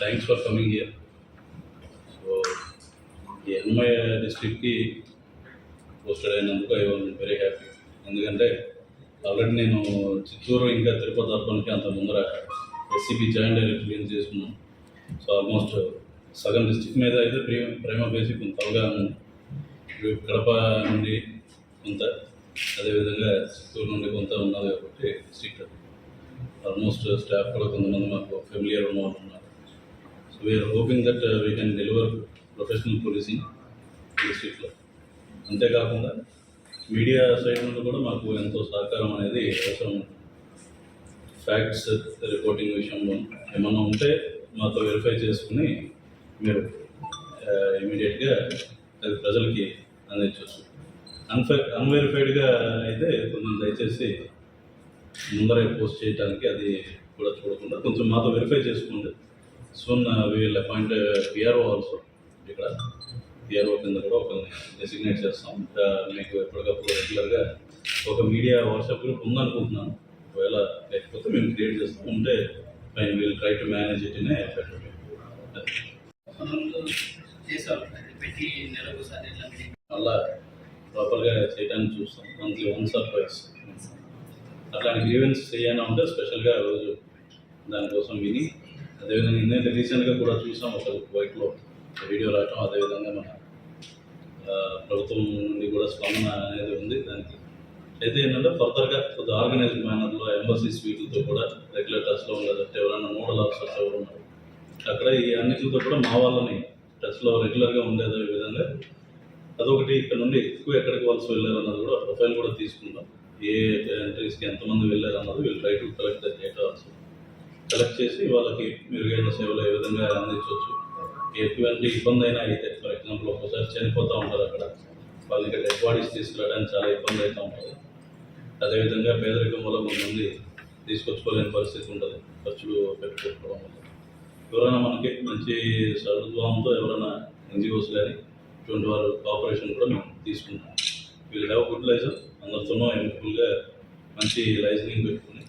Thanks for coming here so ఈ ఎన్మై డిస్ట్రిక్ట్కి పోస్టెడ్ అయినందుకు ఐ వాజ్ వెరీ హ్యాపీ ఎందుకంటే ఆల్రెడీ నేను చిత్తూరు ఇంకా తిరుపతి అర్బన్కి అంత ముందర ఎస్సీబీ జాయింట్ డైరెక్టర్ ఏం చేసుకున్నాను. సో ఆల్మోస్ట్ సగం డిస్ట్రిక్ట్ మీద అయితే ప్రేమ ప్రేమ బేసి కొంత అవగాహన ఉంది. కడప నుండి కొంత అదేవిధంగా చిత్తూరు నుండి కొంత ఉన్నది కాబట్టి డిస్ట్రిక్ట్ ఆల్మోస్ట్ స్టాఫ్ uh, కూడా కొంతమంది మాకు ఫెమిలియర్ ఉన్నారు. So we are hoping that we can deliver professional policing డిస్ట్రిక్ట్లో అంతేకాకుండా మీడియా సైడ్ నుండి కూడా మాకు ఎంతో సహకారం అనేది అవసరం. ఫ్యాక్ట్స్ రిపోర్టింగ్ uh, విషయంలో ఏమన్నా ఉంటే మాతో వెరిఫై చేసుకుని మీరు uh, ఇమీడియట్గా అది ప్రజలకి అందించవచ్చు. అన్ఫై అన్వెరిఫైడ్గా అయితే కొంచెం దయచేసి ముందరే పోస్ట్ చేయడానికి అది కూడా చూడకుండా కొంచెం మాతో వెరిఫై చేసుకోండి. Soon we'll appoint PRO also ఇక్కడ పిఆర్ఓ కింద కూడా ఒక డెసిగ్నేట్ చేస్తాం. ఇంకా మీకు ఎప్పటికప్పుడు రెగ్యులర్గా ఒక మీడియా వాట్సాప్ గ్రూప్ ఉందనుకుంటున్నాను. ఒకవేళ లేకపోతే మేము క్రియేట్ చేస్తాం. ఉంటే fine will try to manage it in మళ్ళా ప్రాపర్గా చేయడానికి చూస్తాం. మంత్లీ వన్స్ ఆర్ ట్వైస్ అట్లాంటి గ్రీవెన్స్ చేయాలని ఉంటే స్పెషల్గా రోజు దానికోసం విని అదేవిధంగా ఇందాక రీసెంట్గా కూడా చూసాం ఒక బైక్లో వీడియో రావటం అదేవిధంగా మన ప్రభుత్వం నుండి కూడా స్పందన అనేది ఉంది దానికి. అయితే ఏంటంటే ఫర్దర్గా కొద్ది ఆర్గనైజ్డ్ మేనర్లో ఎంబసీస్ వీటితో కూడా రెగ్యులర్ టచ్లో ఉండదంటే ఎవరైనా నోడల్ ఆఫీసర్స్ ఎవరు ఉన్నారు. అక్కడ ఈ అన్నిటితో కూడా మా వాళ్ళని టచ్లో రెగ్యులర్గా ఉండేదే విధంగా అదొకటి ఇక్కడ నుండి ఎక్కువ ఎక్కడికి వాళ్ళు వెళ్ళారు అన్నది కూడా ప్రొఫైల్ కూడా తీసుకుందాం. ఏ కంట్రీస్కి ఎంతమంది వెళ్ళారు అన్నది వీళ్ళు try to collect the data also collect చేసి వాళ్ళకి మెరుగైన సేవలు ఏ విధంగా అందించవచ్చు. ఎటువంటి ఇబ్బంది అయినా అయితే ఫర్ ఎగ్జాంపుల్ ఒక్కోసారి చనిపోతూ ఉంటారు అక్కడ. వాళ్ళకి డెడ్ బాడీస్ తీసుకురావడానికి చాలా ఇబ్బంది అవుతూ ఉంటుంది. అదేవిధంగా పేదరికం వల్ల కొంతమంది తీసుకొచ్చుకోలేని పరిస్థితి ఉంటుంది. ఖర్చులు పెట్టుకోవడం వల్ల. ఎవరైనా మనకి మంచి సదుద్భావంతో ఎవరైనా ఎన్జిఓస్ కానీ ఇటువంటి వారు కోఆపరేషన్ కూడా మేము తీసుకుంటాం. వీళ్ళు హ్యావ్ గుడ్ లైసెన్స్ అందరితోనూ ఎంపుల్గా మంచి లైజనింగ్ పెట్టుకుని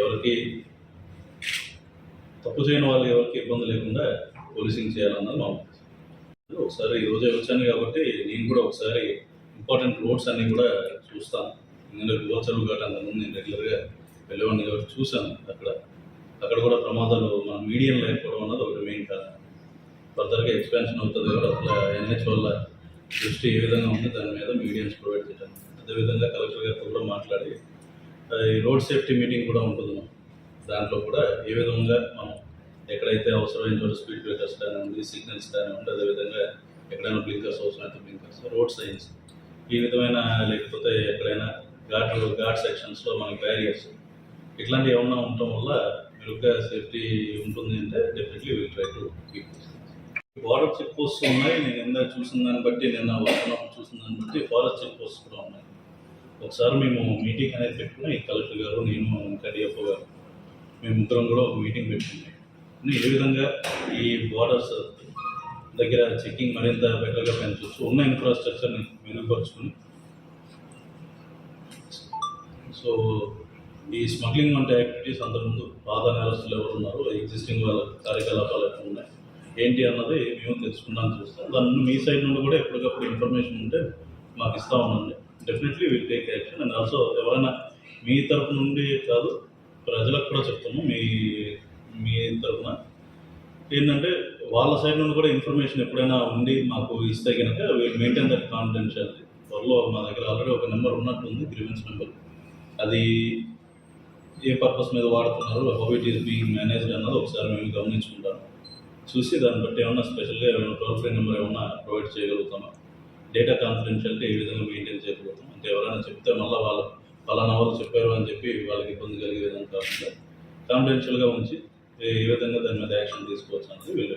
ఎవరికి తప్పు చేయని వాళ్ళు ఎవరికి ఇబ్బంది లేకుండా పోలీసింగ్ చేయాలన్నది మా ఉద్దేశం. ఒకసారి ఈరోజే వచ్చాను కాబట్టి నేను కూడా ఒకసారి ఇంపార్టెంట్ రోడ్స్ అన్నీ కూడా చూస్తాను. ఎందుకంటే గోచరు కాబట్టి అంతకుముందు నేను రెగ్యులర్గా వెళ్ళేవాడిని కాబట్టి చూశాను అక్కడ. అక్కడ కూడా ప్రమాదాలు మన మీడియం లేకపోవడం అన్నది ఒకటి మెయిన్ కారణం. ఫర్దర్గా ఎక్స్పాన్షన్ అవుతుంది కాబట్టి అసలు ఎన్హెచ్ వల్ల దృష్టి ఏ విధంగా ఉంది దాని మీద మీడియన్స్ ప్రొవైడ్ చేయడానికి అదేవిధంగా కలెక్టర్ గారితో కూడా మాట్లాడి ఈ రోడ్ సేఫ్టీ మీటింగ్ కూడా ఉంటుంది దాంట్లో కూడా ఏ విధంగా మనం ఎక్కడైతే అవసరమైన చోట స్పీడ్ బ్రేకర్స్ కానివ్వండి సిగ్నల్స్ కానివ్వండి అదేవిధంగా ఎక్కడైనా బ్లింకర్స్ అవసరమైతే బ్లింకర్స్ రోడ్ సైన్స్ ఈ విధమైన లేకపోతే ఎక్కడైనా ఘాట్ ఘాట్ సెక్షన్స్లో మనకి బ్యారియర్స్ ఇట్లాంటివి ఏమన్నా ఉండటం వల్ల మెరుగ్గా సేఫ్టీ ఉంటుంది అంటే definitely will try to keep border check post ఉన్నాయి. నేను ఎంత చూసిన దాన్ని బట్టి నిన్న వస్తున్నప్పుడు చూసిన దాన్ని బట్టి ఫారెస్ట్ చెక్ పోస్ట్ కూడా ఉన్నాయి. ఒకసారి మేము మీటింగ్ అనేది పెట్టుకుని కలెక్టర్ గారు నేను ఇంకా డిఎఫ్ఓ గారు. మేము ముగ్గురం కూడా ఒక మీటింగ్ పెట్టుకున్నాం. ఏ విధంగా ఈ బోర్డర్స్ దగ్గర చెక్కింగ్ మరింత బెటర్గా పెంచవచ్చు ఉన్న ఇన్ఫ్రాస్ట్రక్చర్ని మెరుగుపరుచుకుని సో ఈ స్మగ్లింగ్ వంటి యాక్టివిటీస్ అంతకుముందు పాత నేరస్తులు ఎవరు ఉన్నారు ఎగ్జిస్టింగ్ వాళ్ళ కార్యకలాపాలు ఎక్కడ ఉన్నాయి ఏంటి అన్నది మేము తెలుసుకుందాం చూస్తాం. దాని మీ సైడ్ నుండి కూడా ఎప్పటికప్పుడు ఇన్ఫర్మేషన్ ఉంటే మాకు ఇస్తూ ఉండండి definitely will take action and also ఎవరైనా మీ తరపు నుండి కాదు ప్రజలకు కూడా చెప్తాము. మీ మీ తరపున. ఏంటంటే వాళ్ళ సైడ్ నుండి కూడా ఇన్ఫర్మేషన్ ఎప్పుడైనా ఉండి మాకు ఇస్తే కనుక విల్ మెయింటైన్ దట్ కాన్ఫిడెన్షియాలిటీ త్వరలో మా దగ్గర ఆల్రెడీ ఒక నెంబర్ ఉన్నట్టుంది గ్రీవెన్స్ నెంబర్ అది ఏ పర్పస్ మీద వాడుతున్నారు how it is being managed అన్నది ఒకసారి మేము గమనించుకుంటాం చూసి దాన్ని బట్టి ఏమన్నా స్పెషల్గా ఏమైనా టోల్ ఫ్రీ నెంబర్ ఏమన్నా ప్రొవైడ్ చేయగలుగుతామా? డేటా కాన్ఫిడెన్షియాలిటీ ఏ విధంగా మెయింటైన్ చేయకపోతాం అంటే ఎవరైనా చెప్తే మళ్ళీ వాళ్ళు ఫలానా వాళ్ళు చెప్పారు అని చెప్పి వాళ్ళకి ఇబ్బంది కలిగే విధంగా కాకుండా కాన్ఫిడెన్షియల్గా ఉంచి ఏ విధంగా దాని మీద యాక్షన్ తీసుకోవచ్చు అనేది వీళ్ళు